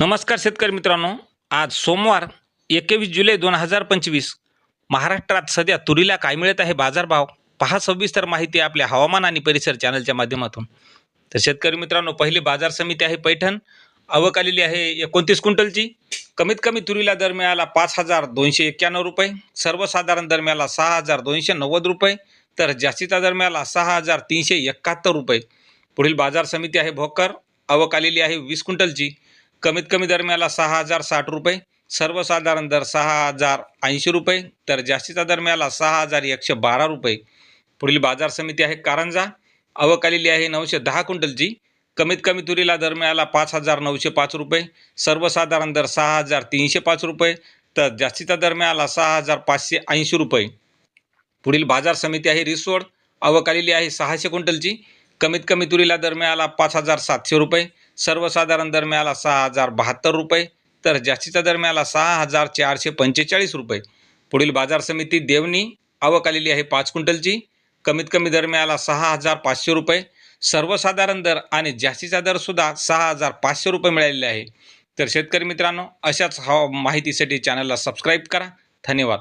नमस्कार शेतकरी मित्रांनो. आज सोमवार एकवीस जुलै दोन हजार पंचवीस. महाराष्ट्रात सध्या तुरीला काय मिळत आहे बाजारभाव? पहा सविस्तर माहिती आपल्या हवामान आणि परिसर चॅनलच्या माध्यमातून. तर शेतकरी मित्रांनो पहिली बाजार समिती आहे पैठण. आवक आलेली आहे एकोणतीस क्विंटलची. कमीत कमी तुरीला दर मिळाला पाच हजार दोनशे एक्क्याण्णव रुपये. सर्वसाधारण दर मिळाला सहा हजार दोनशे नव्वद रुपये. तर जास्तीचा दर मिळाला सहा हजार तीनशे एकाहत्तर रुपये. पुढील बाजार समिती आहे भोकर. आवक आलेली आहे वीस क्विंटलची. कमीत कमी दर मिळाला सहा हजार साठ रुपये सर्वसाधारण दर सहा हजार ऐंशी रुपये तर जास्तीचा दर मिळाला सहा हजार एकशे बारा रुपये. पुढील बाजार समिती आहे कारंजा आवक आलेली आहे नऊशे दहा क्विंटलची. कमीत कमी तुरीला दर मिळाला पाच हजार नऊशे पाच रुपये सर्वसाधारण दर सहा हजार तीनशे पाच रुपये तर जास्तीचा दर मिळाला सहा हजार पाचशे ऐंशी रुपये. पुढील बाजार समिती आहे रिसोड आवक आलेली आहे सहाशे क्विंटलची. कमीत कमी तुरीला दर मिळाला पाच हजार सातशे रुपये सर्वसाधारण दर मिळाला सहा हजार बहात्तर रुपये तर जास्तीचा दर मिळाला सहा हजार चारशे पंचेचाळीस रुपये. पुढील बाजार समिती देवणी आवक आलेली आहे पाच क्विंटलची. कमीत कमी दर मिळाला सहा हजार पाचशे रुपये. सर्वसाधारण दर आणि जास्तीचा दरसुद्धा सहा हजार पाचशे रुपये मिळालेले आहे. तर शेतकरी मित्रांनो अशाच हवा माहितीसाठी चॅनलला सबस्क्राईब करा. धन्यवाद.